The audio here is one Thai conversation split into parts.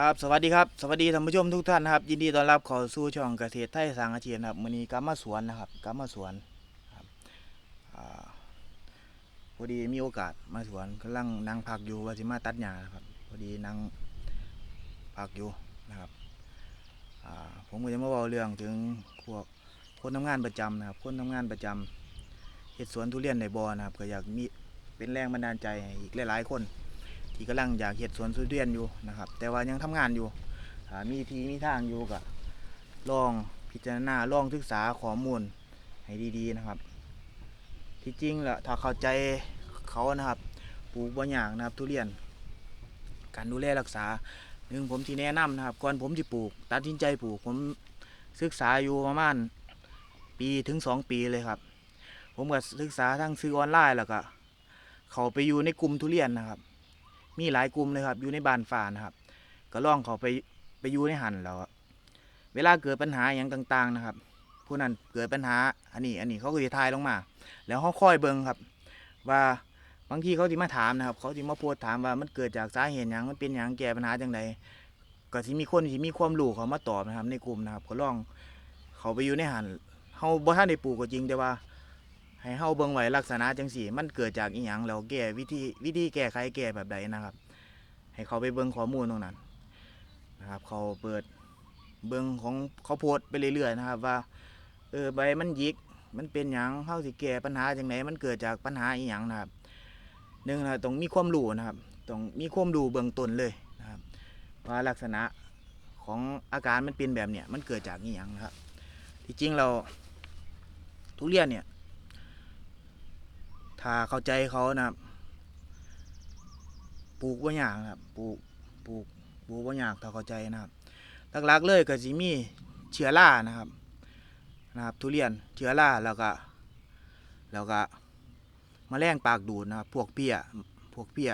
ครับ สวัสดีครับ สวัสดีท่านผู้ชมทุกท่านนะครับ ยินดีต้อนรับเข้าสู่ช่องเกษตรไทยสร้างอาชีพนะครับมื้อนี้กลับมาสวนนะครับกลับมาสวนครับอ่าพอดีมีโอกาสมาสวนกำลังนั่งพักอยู่ว่าสิมาตัดหญ้านะครับพอดีนั่งพักอยู่นะครับอ่าผมก็จะมาเว้าเรื่องถึงพวกคนทำงานประจำนะครับ คนทำงานประจำเฮ็ดสวนทุเรียนในบ่อนะครับ ก็อยากมีเป็นแรงบันดาลใจให้อีกหลายๆคน ที่กำลังอยากเห็ดสวนทุเรียนอยู่นะครับ แต่ว่ายังทำงานอยู่มีทีมีทางอยู่ก็ลองพิจารณาลองศึกษาข้อมูลให้ดีๆนะครับ ที่จริงแล้วถ้าเข้าใจเขานะครับปลูกบ่ยากนะครับ ทุเรียน การดูแลรักษาหนึ่งผมที่แนะนำนะครับก่อนผมที่ปลูก ตัดสินใจปลูกผมศึกษาอยู่ประมาณปีถึงสองปีเลยครับ ผมก็ศึกษาทั้งซื้อออนไลน์แล้วก็ เขาไปอยู่ในกลุ่มทุเรียนนะครับ มีหลายกลุ่มเลยครับ อยู่ในบ้านฝ่านะครับ ก็ล่องเขาไปไปอยู่ในหันแล้วเวลาเกิดปัญหาอย่างต่าง ๆนะครับ ผู้นั้นเกิดปัญหาอันนี้อันนี้เขาก็จะทายลงมา แล้วเขาค่อยเบิ่งครับ ว่าบางทีเขาจะมาถามนะครับ เขาจะมาพสต์ถามว่ามันเกิดจากสาเหตุหยังมันเป็นหยังแก้ปัญหาจังไดก็สิมีคนที่มีความรู้เขามาตอบนะครับ ในกลุ่มนะครับก็ล่องเขาไปอยู่ในหันเฮาบ่ทันได้ปลูกก็จริงแต่ว่า ให้เฮาเบิ่งไว้ลักษณะจังสี่ มันเกิดจากอีหยังแล้วแก้วิธีวิธีแก้ไขแก้แบบใดนะครับ ให้เขาไปเบิ่งข้อมูลตรงนั้นนะครับ เขาเปิดเบิ่งของเขาโพสไปเรื่อยๆนะครับ ว่า เออใบมันยิกมันเป็นหยังเฮาสิแก้ปัญหาจังไดมันเกิดจากปัญหาอีหยังนะครับหนึ่งนะต้องมีความรู้นะครับต้องมีความรู้เบื้องต้นเลยนะครับว่าลักษณะของอาการมันเป็นแบบเนี้ยมันเกิดจากอีหยังนะครับที่จริงเราทุเรียนเนี่ย ถ้าเข้าใจเขานะครับปลูกว่ายากนะครับปลูกปลูกปลูกว่ายากถ้าเข้าใจนะครับหลักๆเลยก็สิมีเชื้อรานะครับนะครับทุเรียนเชื้อราแล้วก็แล้วก็แมลงปากดูดนะครับพวกเพี้ยพวกเพี้ย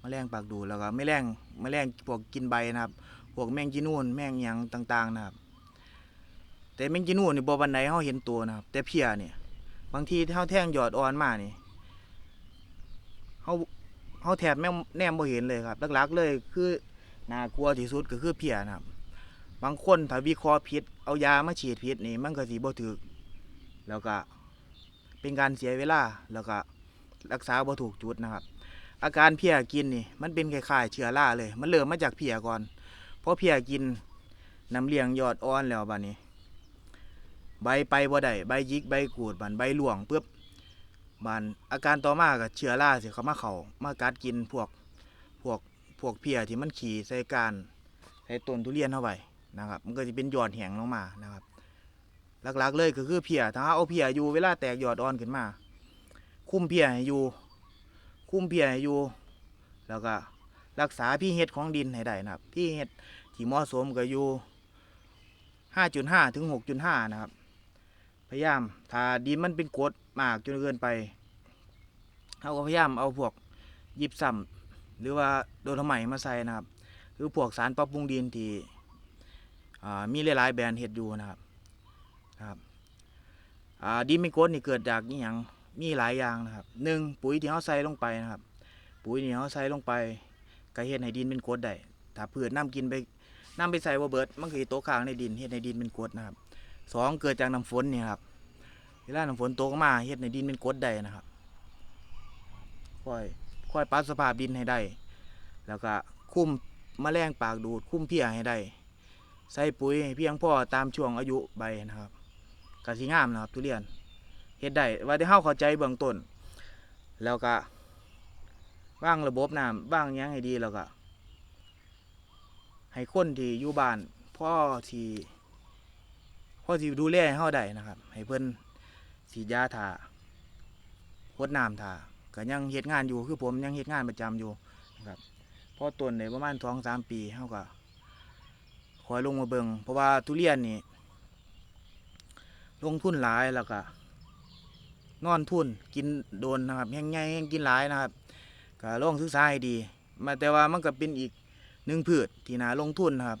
แมลงปากดูดแล้วก็แมลงแมลงพวกกินใบนะครับ พวกแมงจีนูนแมงยังต่างๆนะครับ แต่แมงจีนูนนี่บ่บันไดเฮาเห็นตัวนะครับ แต่เพี้ยเนี่ยบางทีเท่าแท่งหยอดอ่อนมานี่ เขาเขาแถบแม่แนมบ่เห็นเลยครับหลักๆเลยคือน่ากลัวที่สุดก็คือเพียนะครับ บางคนถ้าวิเคราะห์ผิดเอายามาฉีดผิดนี่มันก็สิบ่ถูกแล้วก็เป็นการเสียเวลาแล้วก็รักษาบ่ถูกจุดนะครับ อาการเพียกินนี่มันเป็นคล้ายๆเชื้อราเลย มันเริ่มมาจากเพียก่อนเพราะเพียกินน้ำเลี้ยงยอดอ่อนแล้วบัดนี้ ใบไปบ่ได้ใบยิกใบกูดบันใบหลวงปุ๊บ บานอาการต่อมาก็เชื้อราสิเขามาเขามากัดกินพวกพวกพวกเพียที่มันขี่ใส่การใส่ต้นทุเรียนเข้าไปนะครับมันก็จะเป็นยอดแหงลงมานะครับ หลักๆ เลยก็คือเพียถ้าเอาเพียอยู่เวลาแตกยอดอ่อนขึ้นมา คุ้มเพียอยู่ คุ้มเพียอยู่ แล้วก็รักษาพี่เห็ดของดินให้ได้นะครับ พี่เห็ดที่เหมาะสมก็อยู่5.5ถึง6.5นะครับ พยายามถ้าดินมันเป็นกรดมากจนเกินไปเราก็พยายามเอาพวกยิบซ้ำหรือว่าโดนทำไมมาใส่นะครับ คือพวกสารปรับปรุงดินที่มีหลายๆแบรนด์เฮ็ดอยู่นะครับครับดินเป็นกรดนี่เกิดจากนี่อยังมีหลายอย่างนะครับหนึ่งปุ๋ยที่เขาใส่ลงไปนะครับ ปุ๋ยที่เขาใส่ลงไปก็เฮ็ดให้ดินเป็นกรดได้ถ้าพืชน้ำกินไปน้ำไปใส่ว่าเบิดมันคือตกค้างในดินเฮ็ดให้ดินเป็นกรดนะครับ สองเกิดจากน้ำฝนเนี่ยครับเวลาน้ำฝนตกมาเฮ็ดในดินเป็นกรดได้นะครับค่อยค่อยปรับสภาพดินให้ได้ แล้วก็คุ้มมแมลงปากดูดคุ้มเพี้ยให้ได้ ใส่ปุ๋ยเพียงพอตามช่วงอายุใบนะครับกะสิงามนะครับ ทุเรียนเฮ็ดได้ว่าได้เฮาเข้าใจเบื้องต้น แล้วก็วางระบบน้ำวางยังให้ดีแล้วก็ให้คนที่อยู่บ้านพ่อที่ พอสิดูแลให้เฮาได้นะครับ ให้เพิ่นฉีดยาทาพดน้ำทาก็ยังเฮ็ดงานอยู่คือผมยังเฮ็ดงานประจำอยู่นะครับพอต้นในประมาณสองสามปีเฮาก็คอยลงมาเบิงเพราะว่าทุเรียนนี่ลงทุนหลายแล้วก็นอนทุนกินโดนนะครับแห้งใหญ่แห้งกินหลายนะครับก็ลองศึกษาให้ดี มาแต่ว่ามันก็เป็นอีกหนึ่งพืชที่น่าลงทุนนะครับ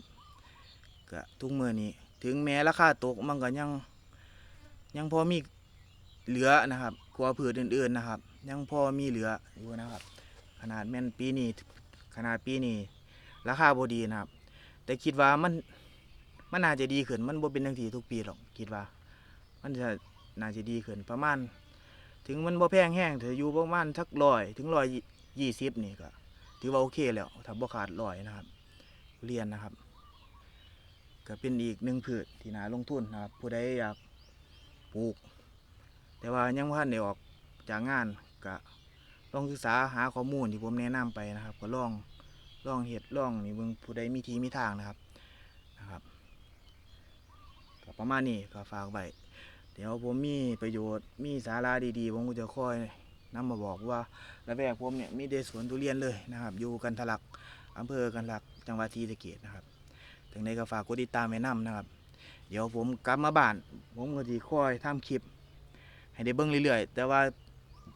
ก็ทุกมื้อนี้ ถึงแม้ราคาตกมันก็ยัง ยังพอมีเหลือนะครับกว่าพืชอื่นๆนะครับ ยังพอมีเหลืออยู่นะครับ ขนาดแม่นปีนี้ขนาดปีนี้ราคาบดีนะครับ แต่คิดว่ามันมันน่าจะดีขึ้นมันบ่เป็นจังซี่ทุกปีหรอกคิดว่า มันจะน่าจะดีขึ้นประมาณ ถึงมันบ่แพงแห้งถืออยู่ประมาณสักร้อยถึงร้อยยี่สิบนี่ก็ถือว่าโอเคแล้วถ้าบ่ขาดร้อยนะครับ เรียนนะครับ ก็เป็นอีกหนึ่งพืชที่น่าลงทุนนะครับ ผู้ใดอยากปลูก แต่ว่ายังบ่ทันได้ออกจากงานก็ลองศึกษาหาข้อมูลที่ผมแนะนำไปนะครับ ก็ลองลองเฮ็ดลองนี่เบิ่งผู้ใดมีทีมีทางนะครับนะครับก็ประมาณนี้ก็ฝากไว้เดี๋ยวผมมีประโยชน์มีสาระดีๆผมก็จะค่อยนำมาบอกว่าละแวกผมเนี่ยมีได้สวนทุเรียนเลยนะครับ อยู่กันทะลักอำเภอกันทะลักจังหวัดศรีสะเกษนะครับ ถึงในก็ฝากกดติดตามไว้นํนะครับ เดี๋ยวผมกลับมาบ้าน ผมก็จะคอยทำคลิป ให้ได้เบิ่งเรื่อยๆ แต่ว่า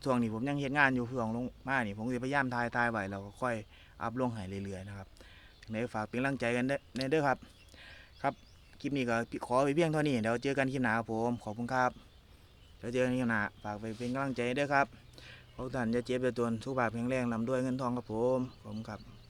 ช่วงนี้ผมยังเฮ็ดงานอยู่ช่วงลงมานี่ผมจะพยายามถ่ายถ่ายไว้แล้วก็ค่อยอัพลงให้เรื่อยๆนะครับถึงในฝากเป็นกำลังใจกันเด้ในเด้อครับ ครับคลิปนี้ก็ขอไปเพียงเท่านี้เดี๋ยวเจอกันคลิปหน้าครับผมขอบคุณครับเดี๋ยวเจอกันคลิปหน้าฝากไปเป็นกำลังใจด้วยครับขอให้ทุกท่านอย่าเจ็บอย่าจนสุขภาพแข็งแรงลำด้วยเงินทองครับผมผมครับ